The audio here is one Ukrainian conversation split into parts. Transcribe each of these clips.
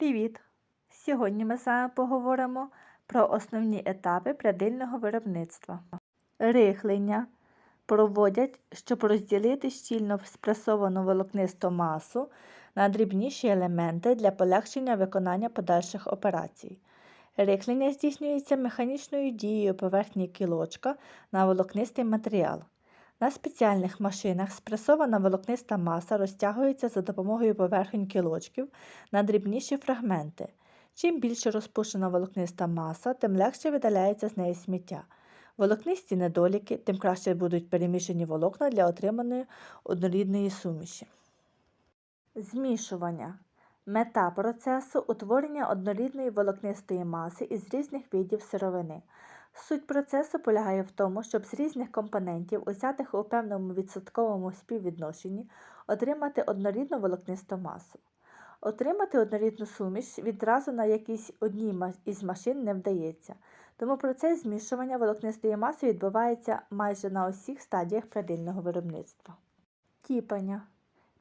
Привіт! Сьогодні ми з вами поговоримо про основні етапи прядильного виробництва. Рихлення проводять, щоб розділити щільно спресовану волокнисту масу на дрібніші елементи для полегшення виконання подальших операцій. Рихлення здійснюється механічною дією поверхні кілочка на волокнистий матеріал. На спеціальних машинах спресована волокниста маса розтягується за допомогою поверхонь кілочків на дрібніші фрагменти. Чим більше розпушена волокниста маса, тим легше видаляється з неї сміття. Волокнисті недоліки, тим краще будуть перемішані волокна для отриманої однорідної суміші. Змішування. Мета процесу утворення однорідної волокнистої маси із різних видів сировини. Суть процесу полягає в тому, щоб з різних компонентів, узятих у певному відсотковому співвідношенні, отримати однорідну волокнисту масу. Отримати однорідну суміш відразу на якійсь одній із машин не вдається, тому процес змішування волокнистої маси відбувається майже на усіх стадіях прядильного виробництва. Тіпання.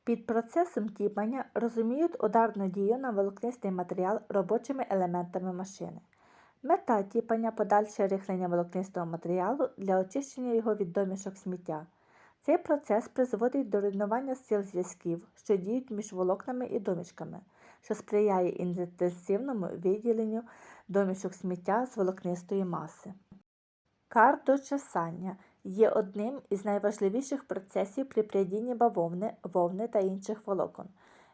Під процесом тіпання розуміють ударну дію на волокнистий матеріал робочими елементами машини. Мета тіпання подальше рихлення волокнистого матеріалу для очищення його від домішок сміття. Цей процес призводить до руйнування сил зв'язків, що діють між волокнами і домішками, що сприяє інтенсивному виділенню домішок сміття з волокнистої маси. Кардочесання є одним із найважливіших процесів при прядінні бавовни, вовни та інших волокон.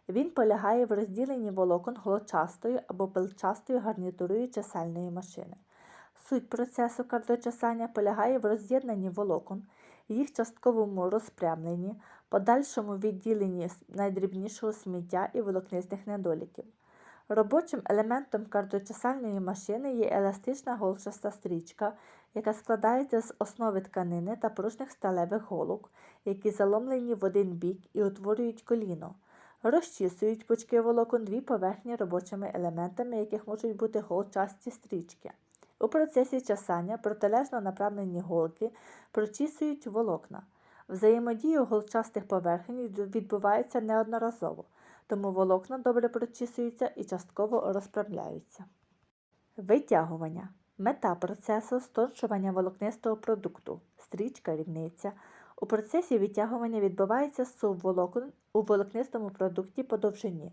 Він полягає в розділенні волокон голочастою або пилчастою гарнітурою чесальної машини. Суть процесу кардочесання полягає в роз'єднанні волокон, їх частковому розпрямленні, подальшому відділенні найдрібнішого сміття і волокнистих недоліків. Робочим елементом кардочесальної машини є еластична голчаста стрічка, яка складається з основи тканини та пружних сталевих голок, які заломлені в один бік і утворюють коліно. Розчісують пучки волокон дві поверхні робочими елементами, яких можуть бути голчасті стрічки. У процесі часання протилежно направлені голки прочісують волокна. Взаємодія голчастих поверхень відбувається неодноразово, тому волокна добре прочісуються і частково розправляються. Витягування. Мета процесу стончування волокнистого продукту, стрічка рівниця. У процесі відтягування відбувається сув волокон у волокнистому продукті по довжині,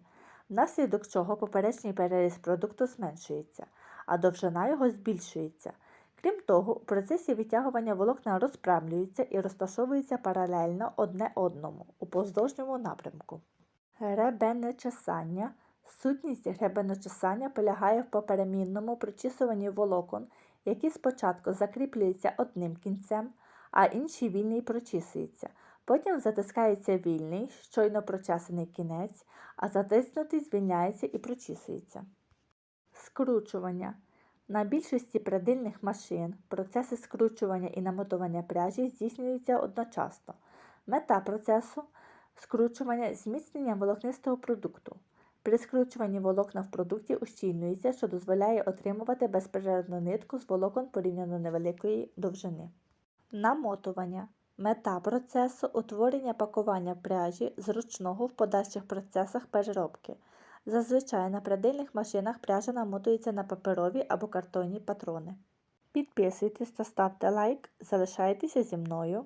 внаслідок чого поперечний переріз продукту зменшується, а довжина його збільшується. Крім того, у процесі відтягування волокна розпрямлюються і розташовуються паралельно одне одному у поздовжньому напрямку. Гребенечесання Сутність гребеночесання полягає в поперемінному прочісуванні волокон, які спочатку закріплюються одним кінцем, а інший вільний прочісується. Потім затискається вільний, щойно прочесаний кінець, а затиснутий звільняється і прочісується. Скручування. На більшості прядильних машин процеси скручування і намотування пряжі здійснюються одночасно. Мета процесу скручування зміцнення волокнистого продукту. При скручуванні волокна в продукті ущільнюється, що дозволяє отримувати безперервну нитку з волокон порівняно невеликої довжини. Намотування. Мета процесу утворення пакування пряжі зручного в подальших процесах переробки. Зазвичай на прядильних машинах пряжа намотується на паперові або картонні патрони. Підписуйтесь та ставте лайк, залишайтеся зі мною.